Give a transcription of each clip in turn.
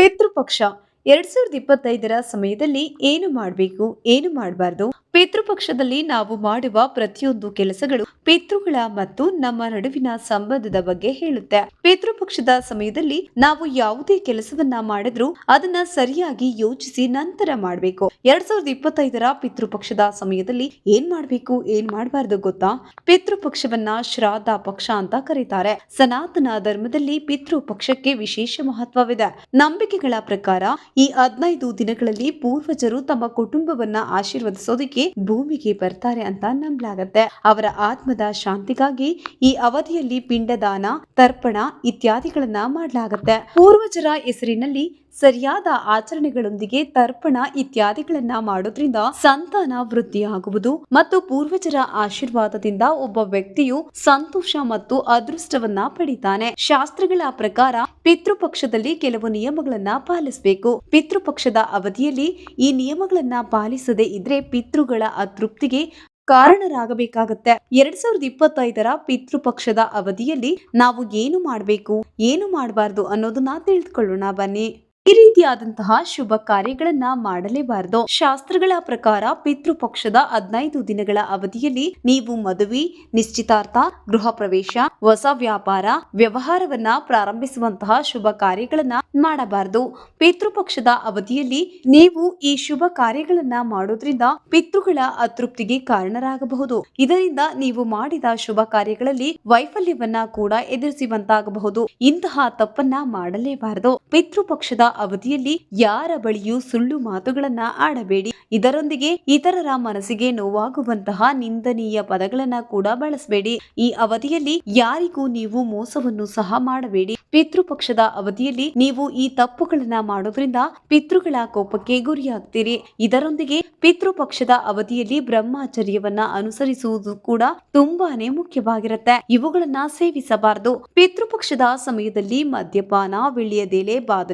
पितृपक्ष ಎರಡ್ ಸಾವಿರದ ಇಪ್ಪತ್ತೈದರ ಸಮಯದಲ್ಲಿ ಏನು ಮಾಡಬೇಕು, ಏನು ಮಾಡಬಾರ್ದು? ಪಿತೃಪಕ್ಷದಲ್ಲಿ ನಾವು ಮಾಡುವ ಪ್ರತಿಯೊಂದು ಕೆಲಸಗಳು ಪಿತೃಗಳ ಮತ್ತು ನಮ್ಮ ನಡುವಿನ ಸಂಬಂಧದ ಬಗ್ಗೆ ಹೇಳುತ್ತೆ. ಪಿತೃಪಕ್ಷದ ಸಮಯದಲ್ಲಿ ನಾವು ಯಾವುದೇ ಕೆಲಸವನ್ನ ಮಾಡಿದ್ರು ಅದನ್ನ ಸರಿಯಾಗಿ ಯೋಚಿಸಿ ನಂತರ ಮಾಡಬೇಕು. ಎರಡ್ ಸಾವಿರದ ಇಪ್ಪತ್ತೈದರ ಪಿತೃಪಕ್ಷದ ಸಮಯದಲ್ಲಿ ಏನ್ ಮಾಡ್ಬೇಕು, ಏನ್ ಮಾಡಬಾರ್ದು ಗೊತ್ತಾ? ಪಿತೃಪಕ್ಷವನ್ನ ಶ್ರಾದ್ದ ಪಕ್ಷ ಅಂತ ಕರೀತಾರೆ. ಸನಾತನ ಧರ್ಮದಲ್ಲಿ ಪಿತೃಪಕ್ಷಕ್ಕೆ ವಿಶೇಷ ಮಹತ್ವವಿದೆ. ನಂಬಿಕೆಗಳ ಪ್ರಕಾರ ಈ ಹದಿನೈದು ದಿನಗಳಲ್ಲಿ ಪೂರ್ವಜರು ತಮ್ಮ ಕುಟುಂಬವನ್ನ ಆಶೀರ್ವದಿಸೋದಕ್ಕೆ ಭೂಮಿಗೆ ಬರ್ತಾರೆ ಅಂತ ನಂಬಲಾಗತ್ತೆ. ಅವರ ಆತ್ಮದ ಶಾಂತಿಗಾಗಿ ಈ ಅವಧಿಯಲ್ಲಿ ಪಿಂಡದಾನ, ತರ್ಪಣ ಇತ್ಯಾದಿಗಳನ್ನ ಮಾಡಲಾಗತ್ತೆ. ಪೂರ್ವಜರ ಹೆಸರಿನಲ್ಲಿ ಸರಿಯಾದ ಆಚರಣೆಗಳೊಂದಿಗೆ ತರ್ಪಣ ಇತ್ಯಾದಿಗಳನ್ನ ಮಾಡೋದ್ರಿಂದ ಸಂತಾನ ವೃದ್ಧಿಯಾಗುವುದು ಮತ್ತು ಪೂರ್ವಜರ ಆಶೀರ್ವಾದದಿಂದ ಒಬ್ಬ ವ್ಯಕ್ತಿಯು ಸಂತೋಷ ಮತ್ತು ಅದೃಷ್ಟವನ್ನ ಪಡಿತಾನೆ. ಶಾಸ್ತ್ರಗಳ ಪ್ರಕಾರ ಪಿತೃಪಕ್ಷದಲ್ಲಿ ಕೆಲವು ನಿಯಮಗಳನ್ನ ಪಾಲಿಸಬೇಕು. ಪಿತೃಪಕ್ಷದ ಅವಧಿಯಲ್ಲಿ ಈ ನಿಯಮಗಳನ್ನ ಪಾಲಿಸದೇ ಇದ್ರೆ ಪಿತೃಗಳ ಅತೃಪ್ತಿಗೆ ಕಾರಣರಾಗಬೇಕಾಗತ್ತೆ. ಎರಡ್ ಸಾವಿರದ ಇಪ್ಪತ್ತೈದರ ಪಿತೃಪಕ್ಷದ ಅವಧಿಯಲ್ಲಿ ನಾವು ಏನು ಮಾಡಬೇಕು, ಏನು ಮಾಡಬಾರ್ದು ಅನ್ನೋದನ್ನ ತಿಳಿದುಕೊಳ್ಳೋಣ ಬನ್ನಿ. ಈ ರೀತಿಯಾದಂತಹ ಶುಭ ಕಾರ್ಯಗಳನ್ನ ಮಾಡಲೇಬಾರದು. ಶಾಸ್ತ್ರಗಳ ಪ್ರಕಾರ ಪಿತೃಪಕ್ಷದ ಹದಿನೈದು ದಿನಗಳ ಅವಧಿಯಲ್ಲಿ ನೀವು ಮದುವೆ, ನಿಶ್ಚಿತಾರ್ಥ, ಗೃಹ ಪ್ರವೇಶ, ಹೊಸ ವ್ಯಾಪಾರ, ವ್ಯವಹಾರವನ್ನ ಪ್ರಾರಂಭಿಸುವಂತಹ ಶುಭ ಕಾರ್ಯಗಳನ್ನ ಮಾಡಬಾರದು. ಪಿತೃಪಕ್ಷದ ಅವಧಿಯಲ್ಲಿ ನೀವು ಈ ಶುಭ ಕಾರ್ಯಗಳನ್ನ ಮಾಡೋದ್ರಿಂದ ಪಿತೃಗಳ ಅತೃಪ್ತಿಗೆ ಕಾರಣರಾಗಬಹುದು. ಇದರಿಂದ ನೀವು ಮಾಡಿದ ಶುಭ ಕಾರ್ಯಗಳಲ್ಲಿ ವೈಫಲ್ಯವನ್ನ ಕೂಡ ಎದುರಿಸುವಂತಾಗಬಹುದು ಇಂತಹ ತಪ್ಪನ್ನ ಮಾಡಲೇಬಾರದು. ಪಿತೃಪಕ್ಷದ ಅವಧಿಯಲ್ಲಿ ಯಾರ ಬಳಿಯೂ ಸುಳ್ಳು ಮಾತುಗಳನ್ನ ಆಡಬೇಡಿ. ಇದರೊಂದಿಗೆ ಇತರರ ಮನಸ್ಸಿಗೆ ನೋವಾಗುವಂತಹ ನಿಂದನೀಯ ಪದಗಳನ್ನ ಕೂಡ ಬಳಸಬೇಡಿ. ಈ ಅವಧಿಯಲ್ಲಿ ಯಾರಿಗೂ ನೀವು ಮೋಸವನ್ನು ಸಹ ಮಾಡಬೇಡಿ. ಪಿತೃಪಕ್ಷದ ಅವಧಿಯಲ್ಲಿ ನೀವು ಈ ತಪ್ಪುಗಳನ್ನ ಮಾಡೋದ್ರಿಂದ ಪಿತೃಗಳ ಕೋಪಕ್ಕೆ ಗುರಿಯಾಗ್ತೀರಿ. ಇದರೊಂದಿಗೆ ಪಿತೃಪಕ್ಷದ ಅವಧಿಯಲ್ಲಿ ಬ್ರಹ್ಮಚರ್ಯವನ್ನ ಅನುಸರಿಸುವುದು ಕೂಡ ತುಂಬಾನೇ ಮುಖ್ಯವಾಗಿರುತ್ತೆ. ಇವುಗಳನ್ನ ಸೇವಿಸಬಾರದು. ಪಿತೃಪಕ್ಷದ ಸಮಯದಲ್ಲಿ ಮದ್ಯಪಾನ, ವಿಳ್ಯದೆಲೆ ಬಾದ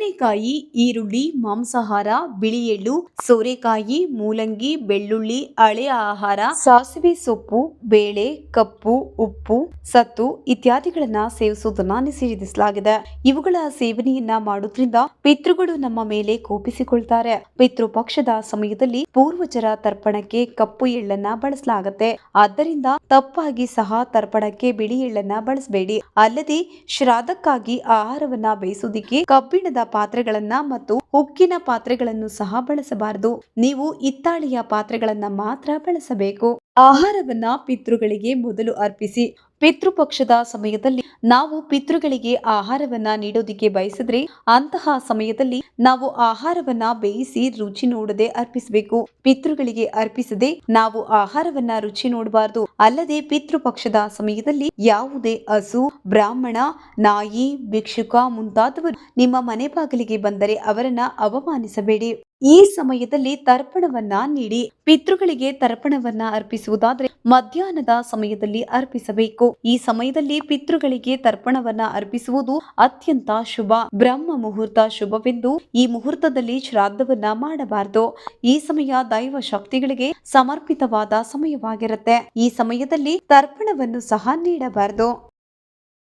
ಬದನೆಕಾಯಿ, ಈರುಳ್ಳಿ, ಮಾಂಸಾಹಾರ ಬಿಳಿ ಎಳ್ಳು ಸೋರೆಕಾಯಿ, ಮೂಲಂಗಿ, ಬೆಳ್ಳುಳ್ಳಿ, ಹಳೆ ಆಹಾರ, ಸಾಸಿವೆ ಸೊಪ್ಪು, ಬೇಳೆ, ಕಪ್ಪು, ಉಪ್ಪು, ಸತ್ತು ಇತ್ಯಾದಿಗಳನ್ನ ಸೇವಿಸುವುದನ್ನ ನಿಷೇಧಿಸಲಾಗಿದೆ. ಇವುಗಳ ಸೇವನೆಯನ್ನ ಮಾಡೋದ್ರಿಂದ ಪಿತೃಗಳು ನಮ್ಮ ಮೇಲೆ ಕೋಪಿಸಿಕೊಳ್ತಾರೆ. ಪಿತೃಪಕ್ಷದ ಸಮಯದಲ್ಲಿ ಪೂರ್ವಜರ ತರ್ಪಣಕ್ಕೆ ಕಪ್ಪು ಎಳ್ಳನ್ನ ಬಳಸಲಾಗುತ್ತೆ. ಆದ್ದರಿಂದ ತಪ್ಪಾಗಿ ಸಹ ತರ್ಪಣಕ್ಕೆ ಬಿಳಿ ಎಳ್ಳನ್ನ ಬಳಸಬೇಡಿ. ಅಲ್ಲದೆ ಶ್ರಾದಕ್ಕಾಗಿ ಆಹಾರವನ್ನ ಬೇಯಿಸುವುದಕ್ಕೆ ಕಬ್ಬಿಣದ ಪಾತ್ರೆಗಳನ್ನ ಮತ್ತು ಉಕ್ಕಿನ ಪಾತ್ರೆಗಳನ್ನು ಸಹ ಬಳಸಬಾರದು. ನೀವು ಹಿತ್ತಾಳೆಯ ಪಾತ್ರೆಗಳನ್ನ ಮಾತ್ರ ಬಳಸಬೇಕು. ಆಹಾರವನ್ನ ಪಿತೃಗಳಿಗೆ ಮೊದಲು ಅರ್ಪಿಸಿ, ಪಿತೃಪಕ್ಷದ ಸಮಯದಲ್ಲಿ ನಾವು ಪಿತೃಗಳಿಗೆ ಆಹಾರವನ್ನ ನೀಡೋದಿಕ್ಕೆ ಬಯಸಿದ್ರೆ ಅಂತಹ ಸಮಯದಲ್ಲಿ ನಾವು ಆಹಾರವನ್ನ ಬೇಯಿಸಿ ರುಚಿ ನೋಡದೆ ಅರ್ಪಿಸಬೇಕು. ಪಿತೃಗಳಿಗೆ ಅರ್ಪಿಸದೆ ನಾವು ಆಹಾರವನ್ನ ರುಚಿ ನೋಡಬಾರದು. ಅಲ್ಲದೆ ಪಿತೃಪಕ್ಷದ ಸಮಯದಲ್ಲಿ ಯಾವುದೇ ಹಸು, ಬ್ರಾಹ್ಮಣ, ನಾಯಿ, ಭಿಕ್ಷುಕ ಮುಂತಾದವರು ನಿಮ್ಮ ಮನೆ ಬಾಗಿಲಿಗೆ ಬಂದರೆ ಅವರನ್ನ ಅವಮಾನಿಸಬೇಡಿ. ಈ ಸಮಯದಲ್ಲಿ ತರ್ಪಣವನ್ನ ನೀಡಿ ಪಿತೃಗಳಿಗೆ ತರ್ಪಣವನ್ನ ಅರ್ಪಿಸುವುದಾದ್ರೆ ಮಧ್ಯಾಹ್ನದ ಸಮಯದಲ್ಲಿ ಅರ್ಪಿಸಬೇಕು. ಈ ಸಮಯದಲ್ಲಿ ಪಿತೃಗಳಿಗೆ ತರ್ಪಣವನ್ನ ಅರ್ಪಿಸುವುದು ಅತ್ಯಂತ ಶುಭ. ಬ್ರಹ್ಮ ಮುಹೂರ್ತ ಶುಭವೆಂದು ಈ ಮುಹೂರ್ತದಲ್ಲಿ ಶ್ರಾದ್ದವನ್ನ ಮಾಡಬಾರದು. ಈ ಸಮಯ ದೈವ ಶಕ್ತಿಗಳಿಗೆ ಸಮರ್ಪಿತವಾದ ಸಮಯವಾಗಿರುತ್ತೆ. ಈ ಸಮಯದಲ್ಲಿ ತರ್ಪಣವನ್ನು ಸಹ ನೀಡಬಾರದು.